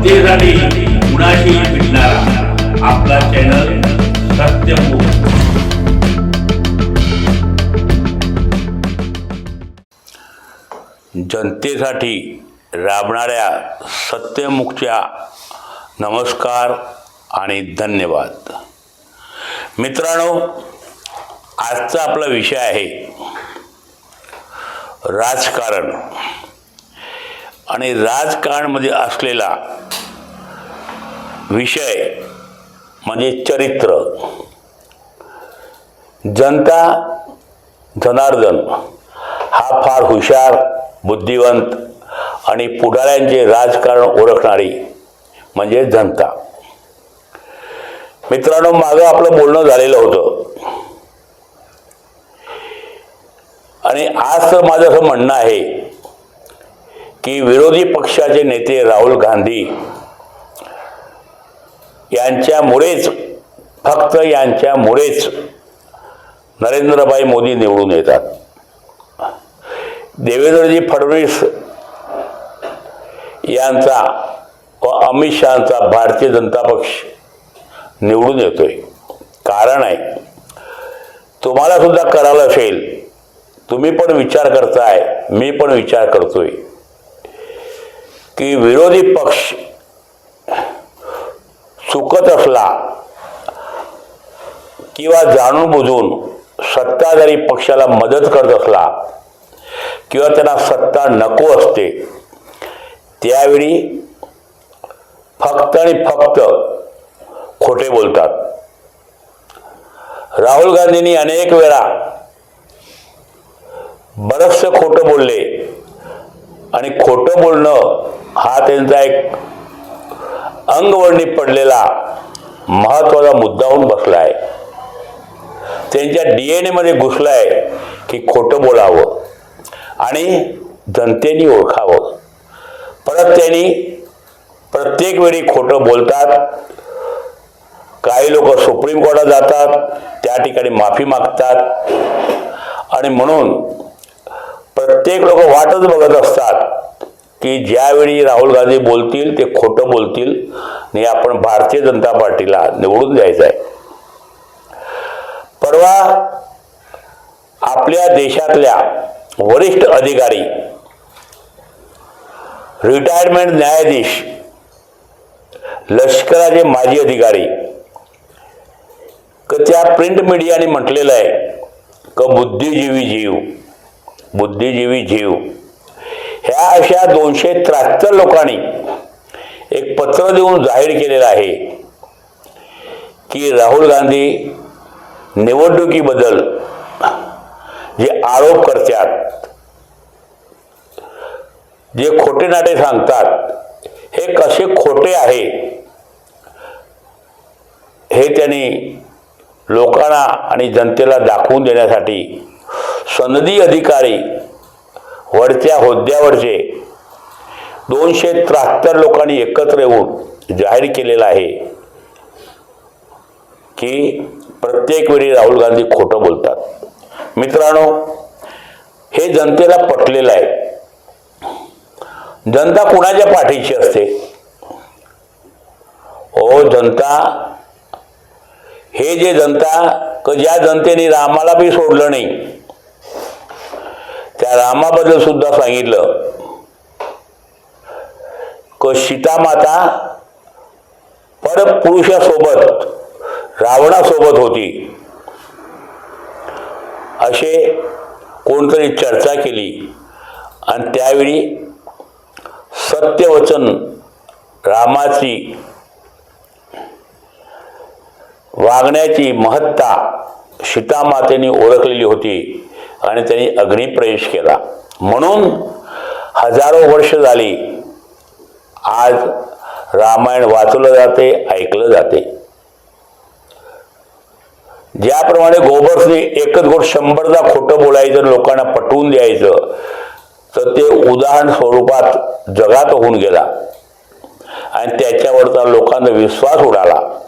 जनतेसाठी कुणाशी भेटणारा आपला चॅनल सत्यमुख जनतेसाठी राबणाऱ्या सत्यमुखच्या नमस्कार आणि धन्यवाद. मित्रांनो आजचा आपला विषय आहे राजकारण. आणि राजकारणमध्ये असलेला विषय म्हणजे चरित्र. जनता जनार्दन हा फार हुशार बुद्धिवंत आणि पुढाऱ्यांचे राजकारण ओळखणारी म्हणजे जनता. मित्रांनो मागं आपलं बोलणं झालेलं होतं. आणि आज तर माझं असं म्हणणं आहे की विरोधी पक्षाचे नेते राहुल गांधी यांच्यामुळेच फक्त यांच्यामुळेच नरेंद्रभाई मोदी निवडून येतात. देवेंद्रजी फडणवीस यांचा व अमित शहाचा भारतीय जनता पक्ष निवडून येतोय. कारण आहे तुम्हाला सुद्धा करायला असेल तुम्ही पण विचार करताय मी पण विचार करतोय की विरोधी पक्ष चुकत असला किंवा जाणून बुजून सत्ताधारी पक्षाला मदत करत असला किंवा त्यांना सत्ता नको असते त्यावेळी फक्त आणि फक्त खोटे बोलतात. राहुल गांधींनी अनेक वेळा बरंचसं खोटं बोलले आणि खोटं बोलणं हा त्यांचा एक अंगवळणी पडलेला महत्त्वाचा मुद्दा होऊन बसला आहे त्यांच्या डी एन एमध्ये आहे की खोटं बोलावं आणि जनतेने ओळखावं. परत त्यांनी प्रत्येक वेळी खोटं बोलतात. काही लोक सुप्रीम कोर्टात जातात त्या ठिकाणी माफी मागतात. आणि म्हणून प्रत्येक लोक वाटच बघत असतात. की ज्यावेळी राहुल गांधी बोलतील ते खोटं बोलतील आणि आपण भारतीय जनता पार्टीला निवडून द्यायचं आहे. परवा आपल्या देशातल्या वरिष्ठ अधिकारी रिटायरमेंट न्यायाधीश लष्कराचे माजी अधिकारी क त्या प्रिंट मीडियाने म्हटलेलं आहे क बुद्धिजीवी जीव बुद्धिजीवी जीव. ह्या अशा दोनशे त्र्याहत्तर लोकांनी एक पत्र देऊन जाहीर केलेलं आहे की राहुल गांधी निवडणुकीबद्दल जे आरोप करतात जे खोटे नाटे सांगतात हे कसे खोटे आहे हे त्यांनी लोकांना आणि जनतेला दाखवून देण्यासाठी सनदी अधिकारी वरच्या होद्द्यावरचे दोनशे त्र्याहत्तर लोकांनी एकत्र येऊन जाहीर केलेलं आहे की प्रत्येक वेळी राहुल गांधी खोटं बोलतात. मित्रांनो हे जनतेला पटलेलं आहे. जनता कुणाच्या पाठीची असते? ओ जनता हे जे जनता क ज्या जनतेने रामाला बी सोडलं नाही त्या रामाबद्दल सुद्धा सांगितलं. क सीतामाता परपुरुषासोबत रावणासोबत होती. असे कोणतरी चर्चा केली. आणि त्यावेळी सत्यवचन रामाची वागण्याची महत्ता सीतामातेने ओळखलेली होती. आणि त्यांनी अग्निप्रवेश केला. म्हणून हजारो वर्ष झाली आज रामायण वाचलं जाते ऐकलं जाते. ज्याप्रमाणे गोबर्सने एकच गोष्ट शंभरदा खोटं बोलायचं लोकांना पटवून द्यायचं तर ते उदाहरण स्वरूपात जगात होऊन गेला. आणि त्याच्यावरचा लोकांचा विश्वास उडाला.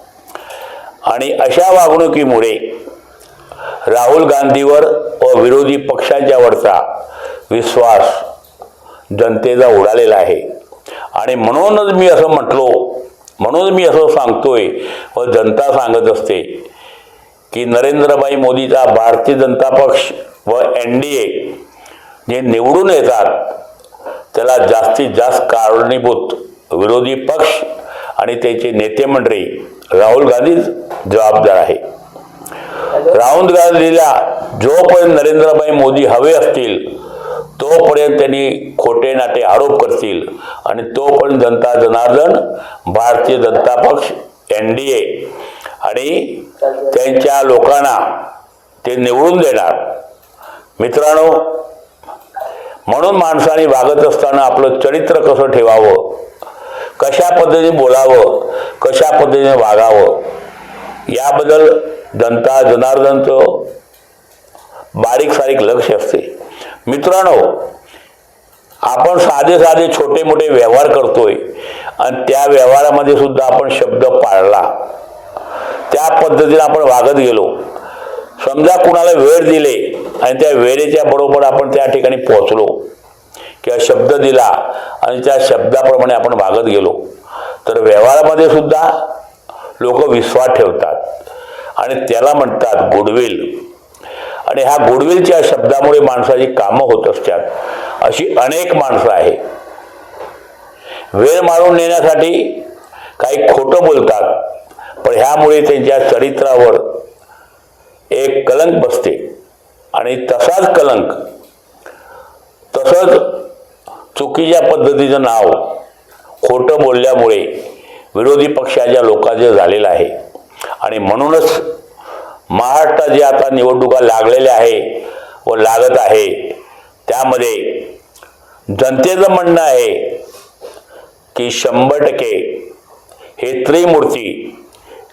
आणि अशा वागणुकीमुळे राहुल गांधीवर व विरोधी पक्षांच्यावरचा विश्वास जनतेचा उडालेला आहे. आणि म्हणूनच मी असं म्हटलो म्हणून मी असं सांगतोय व जनता सांगत असते की नरेंद्रभाई मोदीचा भारतीय जनता पक्ष व एन डी ए जे निवडून येतात त्याला जास्तीत जास्त कारणीभूत विरोधी पक्ष आणि त्याचे नेते मंडळी राहुल गांधी जबाबदार आहे. राहुल गांधीला जोपर्यंत नरेंद्रभाई मोदी हवे असतील तोपर्यंत त्यांनी खोटे नाटे आरोप करतील. आणि तोपर्यंत जनता जनार्दन भारतीय जनता पक्ष एन डी ए आणि त्यांच्या लोकांना ते निवडून देणार. मित्रांनो म्हणून माणसाने वागत असताना आपलं चरित्र कसं ठेवावं? कशा पद्धतीने बोलावं? कशा पद्धतीने वागावं? याबद्दल जनता जनार्दनचं बारीक सारीक लक्ष असते. मित्रांनो आपण साधे साधे छोटे मोठे व्यवहार करतोय आणि त्या व्यवहारामध्ये सुद्धा आपण शब्द पाळला. त्या पद्धतीने आपण वागत गेलो. समजा कुणाला वेळ दिले आणि त्या वेळेच्या बरोबर आपण त्या ठिकाणी पोहोचलो. किंवा शब्द दिला आणि त्या शब्दाप्रमाणे आपण वागत गेलो. तर व्यवहारामध्ये सुद्धा लोक विश्वास ठेवतात. आणि त्याला म्हणतात गुडविल. आणि ह्या गुडविलच्या शब्दामुळे माणसाची कामं होत असतात. अशी अनेक माणसं आहे वेळ मारून नेण्यासाठी काही खोटं बोलतात पण ह्यामुळे त्यांच्या चरित्रावर एक कलंक बसते. आणि तसाच कलंक तसंच चुकीच्या पद्धतीचं नाव खोटं बोलल्यामुळे विरोधी पक्षाच्या लोकांचे झालेलं आहे. आणि म्हणूनच महाराष्ट्रात जे आता निवडणुका लागलेल्या आहे व लागत आहे त्यामध्ये जनतेचं म्हणणं आहे की शंभर टक्के हे त्रिमूर्ती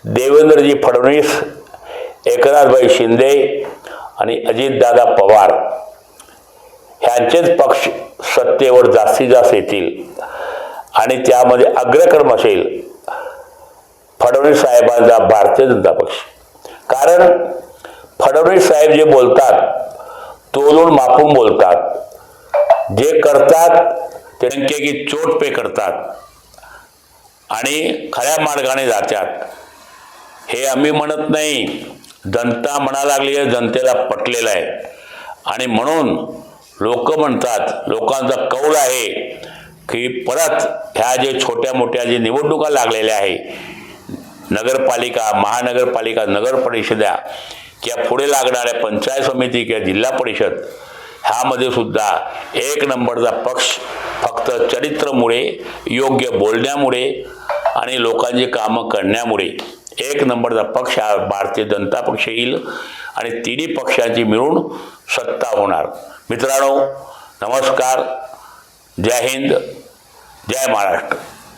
देवेंद्रजी फडणवीस एकनाथभाई शिंदे आणि अजितदादा पवार ह्यांचेच पक्ष सत्तेवर जास्तीत जास्त येतील आणि त्यामध्ये अग्रक्रम असेल फडणवीस साहेबांचा भारतीय जनता पक्ष. कारण फडणवीस साहेब जे बोलतात तोलून मापून बोलतात जे करतात ते की चोट पे करतात आणि खऱ्या मार्गाने जातात. हे आम्ही म्हणत नाही. जनता म्हणा लागली आहे जनतेला पटलेलं आहे. आणि म्हणून लोक म्हणतात लोकांचा कौल आहे की परत ह्या जे छोट्या मोठ्या जे निवडणुका लागलेल्या आहे नगरपालिका महानगरपालिका नगर परिषदा किंवा पुढे लागणाऱ्या पंचायत समिती किंवा जिल्हा परिषद ह्यामध्ये सुद्धा एक नंबरचा पक्ष फक्त चरित्रमुळे योग्य बोलण्यामुळे आणि लोकांची कामं करण्यामुळे एक नंबरचा पक्ष हा भारतीय जनता पक्ष येईल आणि तिन्ही पक्षांची मिळून सत्ता होणार. मित्रांनो नमस्कार. जय हिंद. जय महाराष्ट्र.